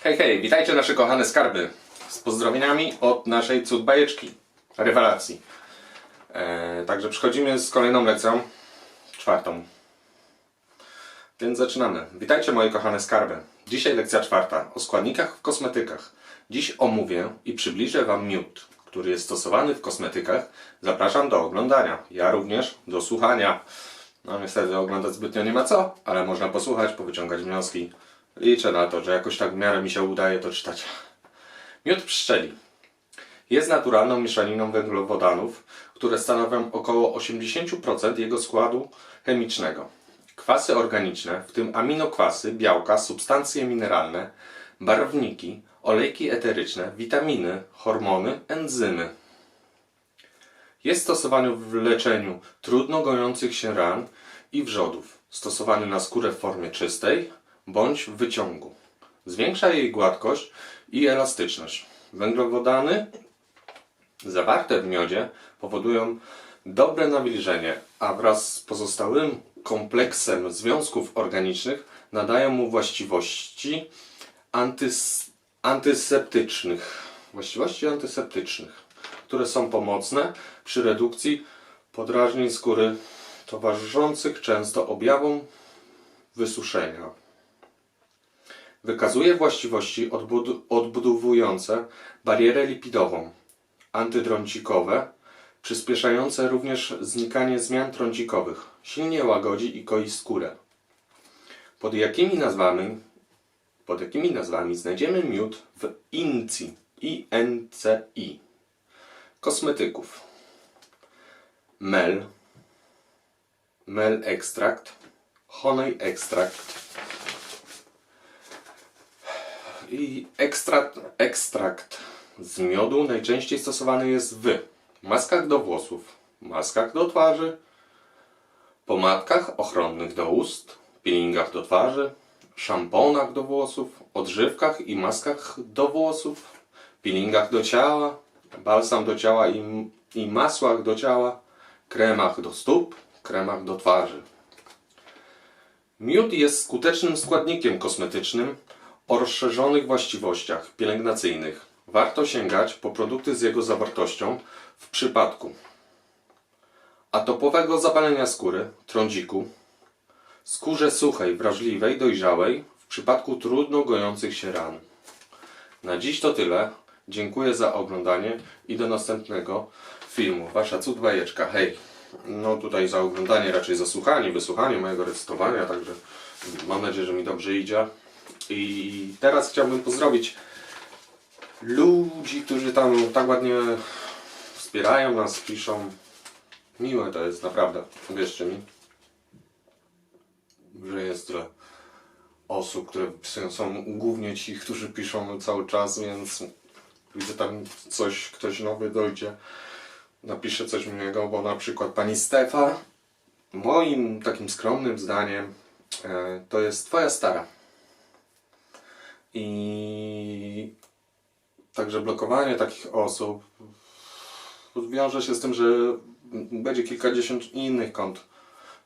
Hej, hej, witajcie nasze kochane skarby. Z pozdrowieniami od naszej cud bajeczki. Rewelacji. E, także przychodzimy z kolejną lekcją. Czwartą. Więc zaczynamy. Witajcie moje kochane skarby. Dzisiaj lekcja czwarta o składnikach w kosmetykach. Dziś omówię i przybliżę Wam miód, który jest stosowany w kosmetykach. Zapraszam do oglądania. Ja również do słuchania. No niestety oglądać zbytnio nie ma co, ale można posłuchać, powyciągać wnioski. Liczę na to, że jakoś tak w miarę mi się udaje to czytać. Miód pszczeli. Jest naturalną mieszaniną węglowodanów, które stanowią około 80% jego składu chemicznego. Kwasy organiczne, w tym aminokwasy, białka, substancje mineralne, barwniki, olejki eteryczne, witaminy, hormony, enzymy. Jest stosowany w leczeniu trudno gojących się ran i wrzodów. Stosowany na skórę w formie czystej bądź w wyciągu. Zwiększa jej gładkość i elastyczność. Węglowodany zawarte w miodzie powodują dobre nawilżenie, a wraz z pozostałym kompleksem związków organicznych nadają mu właściwości antys, antyseptycznych. Właściwości antyseptycznych, które są pomocne przy redukcji podrażnień skóry towarzyszących często objawom wysuszenia. Wykazuje właściwości odbud- odbudowujące barierę lipidową, antydrącikowe, przyspieszające również znikanie zmian trądzikowych, silnie łagodzi i koi skórę. Pod jakimi nazwami, pod jakimi nazwami znajdziemy miód w INCI, INCI, kosmetyków. Mel, mel ekstrakt, honey ekstrakt, i ekstrakt, ekstrakt z miodu najczęściej stosowany jest w maskach do włosów, maskach do twarzy, pomadkach ochronnych do ust, peelingach do twarzy, szamponach do włosów, odżywkach i maskach do włosów, peelingach do ciała, balsam do ciała i, i masłach do ciała, kremach do stóp, kremach do twarzy. Miód jest skutecznym składnikiem kosmetycznym o rozszerzonych właściwościach pielęgnacyjnych. Warto sięgać po produkty z jego zawartością w przypadku atopowego zapalenia skóry, trądziku, skórze suchej, wrażliwej, dojrzałej, w przypadku trudno gojących się ran. Na dziś to tyle. Dziękuję za oglądanie i do następnego filmu. Wasza cud bajeczka. Hej! No tutaj za oglądanie, raczej za słuchanie, wysłuchanie mojego recytowania, także mam nadzieję, że mi dobrze idzie. I teraz chciałbym pozdrowić ludzi, którzy tam tak ładnie wspierają nas, piszą. Miłe to jest, naprawdę. Wierzcie mi, że jest tyle osób, które pisują. Są głównie ci, którzy piszą cały czas, więc widzę tam coś, ktoś nowy dojdzie, napisze coś miłego, bo na przykład pani Stefa, moim takim skromnym zdaniem, e, to jest twoja stara. I także blokowanie takich osób wiąże się z tym, że będzie kilkadziesiąt innych kont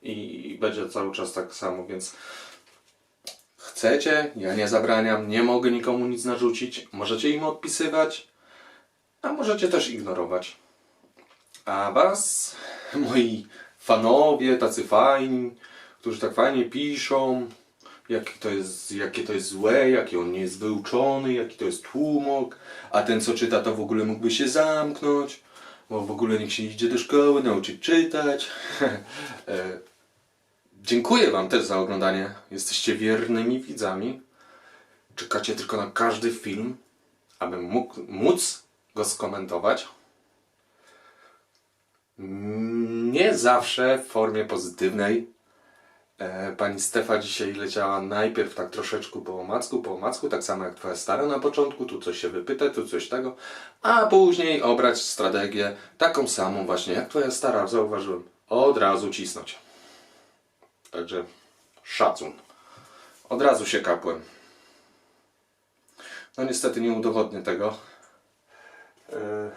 i będzie cały czas tak samo, więc chcecie, ja nie zabraniam, nie mogę nikomu nic narzucić, możecie im odpisywać, a możecie też ignorować. A was, moi fanowie, tacy fajni, którzy tak fajnie piszą, jakie to jest, jakie to jest złe, jaki on nie jest wyuczony, jaki to jest tłumok, a ten co czyta to w ogóle mógłby się zamknąć, bo w ogóle niech się idzie do szkoły nauczyć czytać. E, Dziękuję Wam też za oglądanie. Jesteście wiernymi widzami. Czekacie tylko na każdy film, aby mógł, móc go skomentować. Nie zawsze w formie pozytywnej, Pani Stefa dzisiaj leciała najpierw tak troszeczkę po omacku, po omacku, tak samo jak twoja stara na początku, tu coś się wypyta, tu coś tego, a później obrać strategię taką samą właśnie jak twoja stara, zauważyłem, od razu cisnąć. Także szacun. Od razu się kapłem. No niestety nie udowodnię tego. E,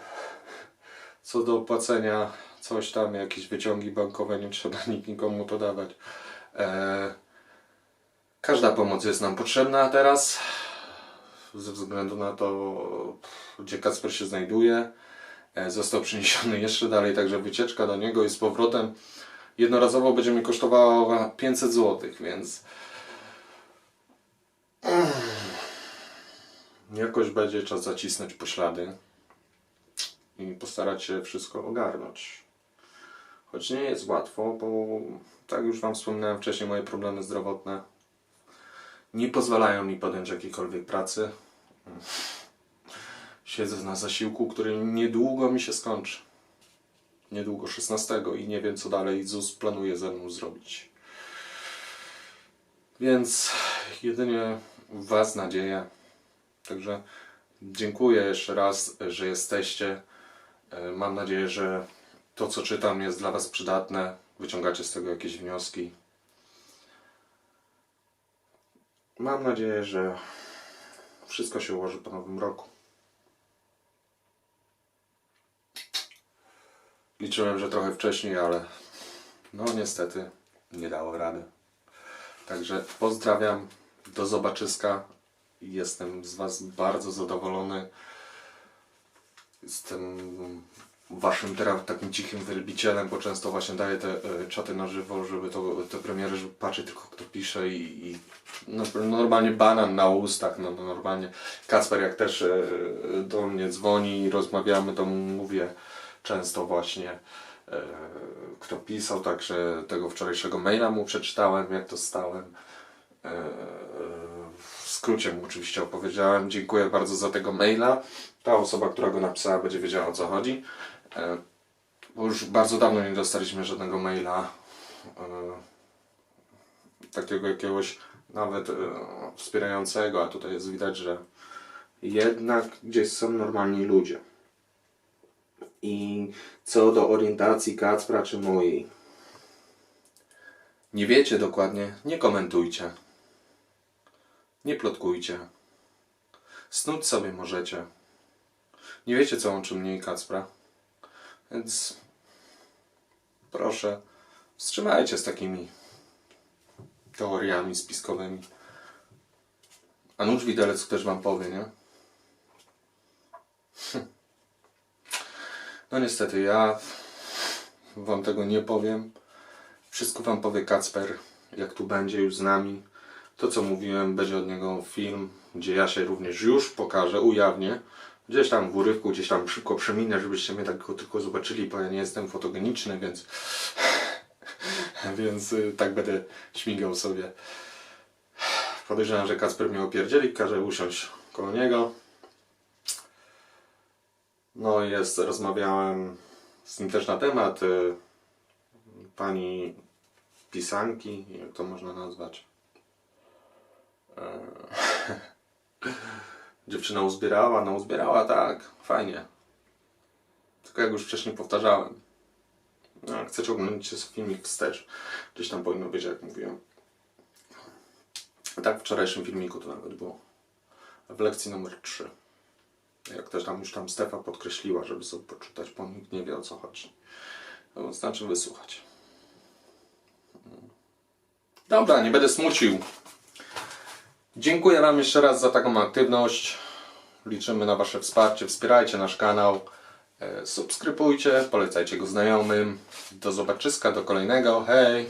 Co do opłacenia, coś tam, jakieś wyciągi bankowe, nie trzeba nikomu to dawać. E, Każda pomoc jest nam potrzebna teraz. ze względu na to, gdzie Kacper się znajduje. E, Został przeniesiony jeszcze dalej, także wycieczka do niego i z powrotem jednorazowo będzie mi kosztowała 500 zł, więc jakoś będzie czas zacisnąć poślady i postarać się wszystko ogarnąć. Choć nie jest łatwo, bo tak już Wam wspominałem wcześniej, moje problemy zdrowotne nie pozwalają mi podjąć jakiejkolwiek pracy. Siedzę na zasiłku, który niedługo mi się skończy. Niedługo 16 i nie wiem co dalej ZUS planuje ze mną zrobić. Więc jedynie Was nadzieję. Także dziękuję jeszcze raz, że jesteście. E, Mam nadzieję, że to co czytam jest dla Was przydatne. Wyciągacie z tego jakieś wnioski. Mam nadzieję, że wszystko się ułoży po nowym roku. Liczyłem, że trochę wcześniej, ale no niestety nie dało rady. Także pozdrawiam, do zobaczyska. Jestem z Was bardzo zadowolony. Jestem Waszym teraz takim cichym wielbicielem, bo często właśnie daję te e, czaty na żywo, żeby to, te premiery, żeby patrzeć tylko kto pisze i, i no, normalnie banan na ustach, no, no normalnie. Kacper jak też e, do mnie dzwoni i rozmawiamy, to mówię często właśnie e, kto pisał, także tego wczorajszego maila mu przeczytałem, jak to stałem. W skrócie mu oczywiście opowiedziałem. Dziękuję bardzo za tego maila. Ta osoba, która go napisała, będzie wiedziała o co chodzi. E, Bo już bardzo dawno nie dostaliśmy żadnego maila e, takiego jakiegoś nawet e, wspierającego, a tutaj jest widać, że jednak gdzieś są normalni ludzie. I co do orientacji Kacpra czy mojej, nie wiecie dokładnie, nie komentujcie. Nie plotkujcie. Snuć sobie możecie. Nie wiecie, co łączy mnie i Kacpra. Więc proszę, wstrzymajcie z takimi teoriami spiskowymi. A nuż widelec też wam powie, nie? No niestety, ja wam tego nie powiem. Wszystko wam powie Kacper, jak tu będzie już z nami. To co mówiłem, będzie od niego film, gdzie ja się również już pokażę, ujawnię. Gdzieś tam w urywku, gdzieś tam szybko przeminę, żebyście mnie tak tylko zobaczyli, bo ja nie jestem fotogeniczny, więc więc y, tak będę śmigał sobie. Podejrzewam, że Kacper mnie opierdzieli, każe usiąść koło niego. No jest, rozmawiałem z nim też na temat y, pani pisanki, jak to można nazwać. E, Dziewczyna uzbierała, no uzbierała tak, fajnie. Tylko jak już wcześniej powtarzałem. No, jak chcecie oglądać filmik wstecz, gdzieś tam powinno być, jak mówiłem. Tak w wczorajszym filmiku to nawet było. W lekcji numer 3. Jak też tam już tam Stefa podkreśliła, żeby sobie poczytać, bo nikt nie wie o co chodzi. No, znaczy wysłuchać. Dobra, nie będę smucił. Dziękuję Wam jeszcze raz za taką aktywność. Liczymy na Wasze wsparcie. Wspierajcie nasz kanał. E, Subskrybujcie, polecajcie go znajomym. Do zobaczyska, do kolejnego. Hej!